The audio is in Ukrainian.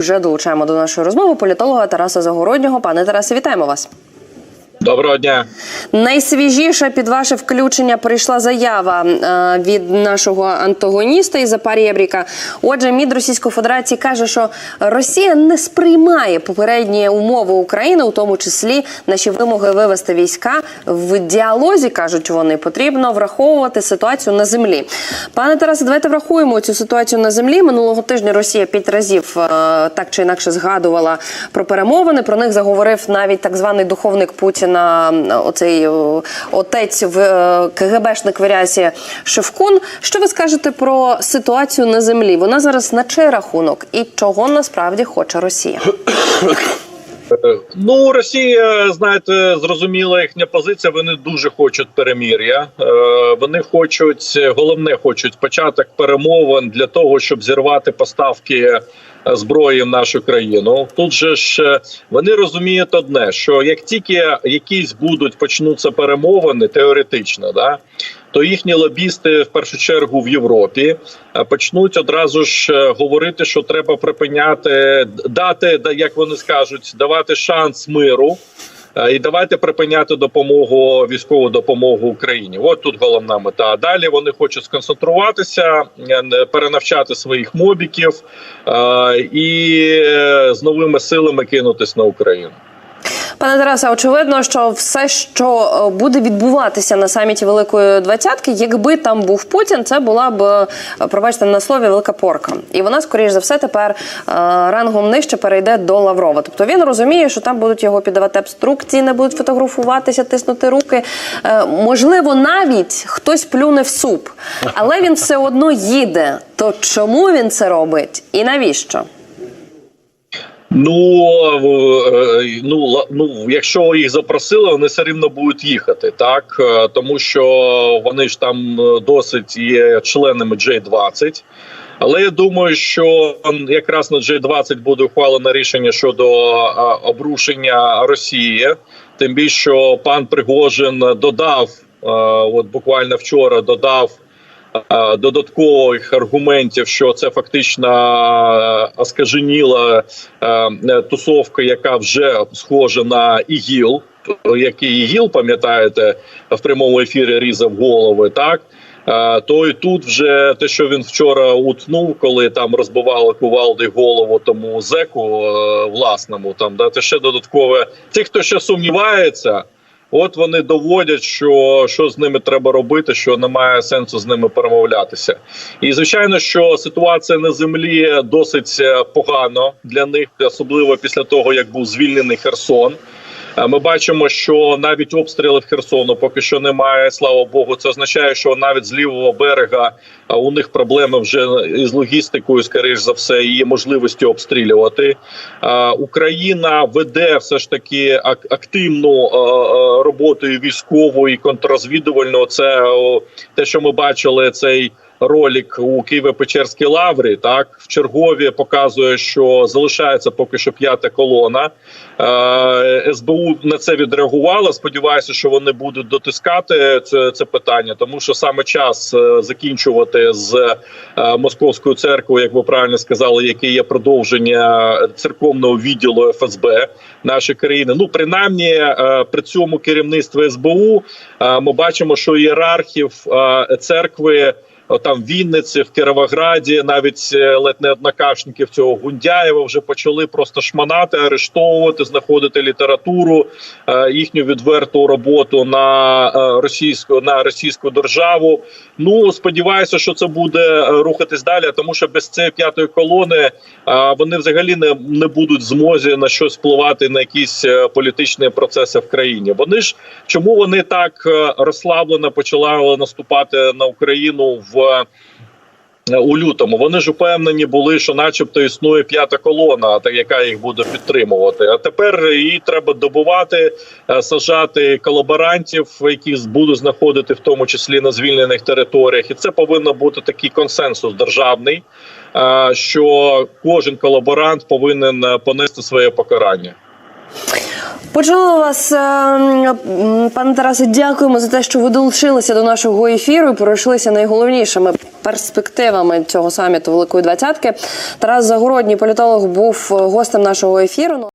Вже долучаємо до нашої розмови політолога Тараса Загороднього. Пане Тарасе, вітаємо вас. Доброго дня. Найсвіжіша під ваше включення прийшла заява е, від нашого антагоніста із Запарєбріка. Отже, МІД Російської Федерації каже, що Росія не сприймає попередні умови України, у тому числі наші вимоги вивести війська в діалозі. кажуть вони, потрібно враховувати ситуацію на землі. Пане Тарасе, давайте врахуємо цю ситуацію на землі. Минулого тижня Росія п'ять разів е, так чи інакше згадувала про перемовини. Про них заговорив навіть так званий духовник Путіна, оцей отець в е, КГБшник в рясі Шевкун. Що ви скажете про ситуацію на землі? Вона зараз на чий рахунок і чого насправді хоче Росія? Ну, Росія, знаєте, зрозуміла їхня позиція. Вони дуже хочуть перемір'я. Е, Вони хочуть головне, хочуть початок перемовин для того, щоб зірвати поставки е, зброї в нашу країну. Тут же ж е, вони розуміють одне: що як тільки якісь будуть почнуться перемовини, теоретично, да. То їхні лобісти в першу чергу в Європі е, почнуть одразу ж е, говорити, що треба припиняти дати, да, як вони скажуть, давати шанс миру. е, І давайте припиняти допомогу військову допомогу Україні. От тут головна мета. Далі вони хочуть сконцентруватися, перенавчати своїх мобіків і з новими силами кинутись на Україну. Пане Тарасе, очевидно, що все, що е, буде відбуватися на саміті Великої Двадцятки, якби там був Путін, це була б е, пробачте на слові велика порка. І вона, скоріш за все, тепер е, рангом нижче перейде до Лаврова. Тобто він розуміє, що там будуть його піддавати обструкції, не будуть фотографуватися, тиснути руки. Можливо, навіть хтось плюне в суп, але він все одно їде. То чому він це робить і навіщо? Ну е, ну ну, якщо їх запросили, вони все рівно будуть їхати, так Е, тому що вони ж там е, досить є членами J20. Але я думаю, що якраз на J20 буде ухвалено рішення щодо обрушення Росії. Тим більше що пан Пригожин додав, от буквально вчора додав додаткових аргументів, що це фактично е, оскаженіла е, тусовка, яка вже схожа на ІГІЛ, який ІГІЛ, пам'ятаєте, в прямому ефірі різав голови, так. Е, То і тут вже те, що він вчора утнув, коли там розбивали кувалди голову тому зеку е, власному, там да, те ще додаткове. Ті, хто ще сумнівається, От вони доводять, що що з ними треба робити, що немає сенсу з ними перемовлятися. І звичайно, що ситуація на землі досить е, погано для них, особливо після того як був звільнений Херсон. Е, Ми бачимо, що навіть обстрілів Херсону поки що немає. Слава Богу, це означає, що навіть з лівого берега е, у них проблеми вже із логістикою, скоріш за все, і можливістю обстрілювати. Е, Україна веде все ж таки ак- активну роботу і військову і контррозвідувальну. Це те, що ми бачили, цей. Ролик у Києво-Печерській лаврі так в чергові показує, що залишається поки що п'ята колона. Е, СБУ на це відреагувала. Сподіваюся, що вони будуть дотискати це, це питання, тому що саме час е, закінчувати з е, московською церквою, як ви правильно сказали, яке є продовження церковного відділу ФСБ нашої країни. Ну принаймні е, при цьому керівництво СБУ ми бачимо, що ієрархів церкви. Там в Вінниці, в Кіровограді, навіть е, ледь не однокашників цього Гундяєва вже почали просто шманати, арештовувати, знаходити літературу, е, їхню відверту роботу на е, російську на російську державу. Ну сподіваюся, що це буде рухатись далі, тому що без цієї п'ятої колони вони взагалі не, не будуть змозі на щось впливати на якісь політичні процеси в країні. Вони ж чому вони так розслаблено почали наступати на Україну в. Е, У лютому вони ж упевнені були, що, начебто, існує п'ята колона, яка їх буде підтримувати. А тепер її треба добувати, е, сажати колаборантів, яких будуть знаходити в тому числі на звільнених територіях, і це повинно бути такий консенсус державний, е, що кожен колаборант повинен понести своє покарання. Почули вас, е, пане Тарасе. Дякуємо за те, що ви долучилися до нашого ефіру і пройшлися найголовнішими перспективами цього саміту Великої Двадцятки. Тарас Загородній, політолог, був гостем нашого ефіру.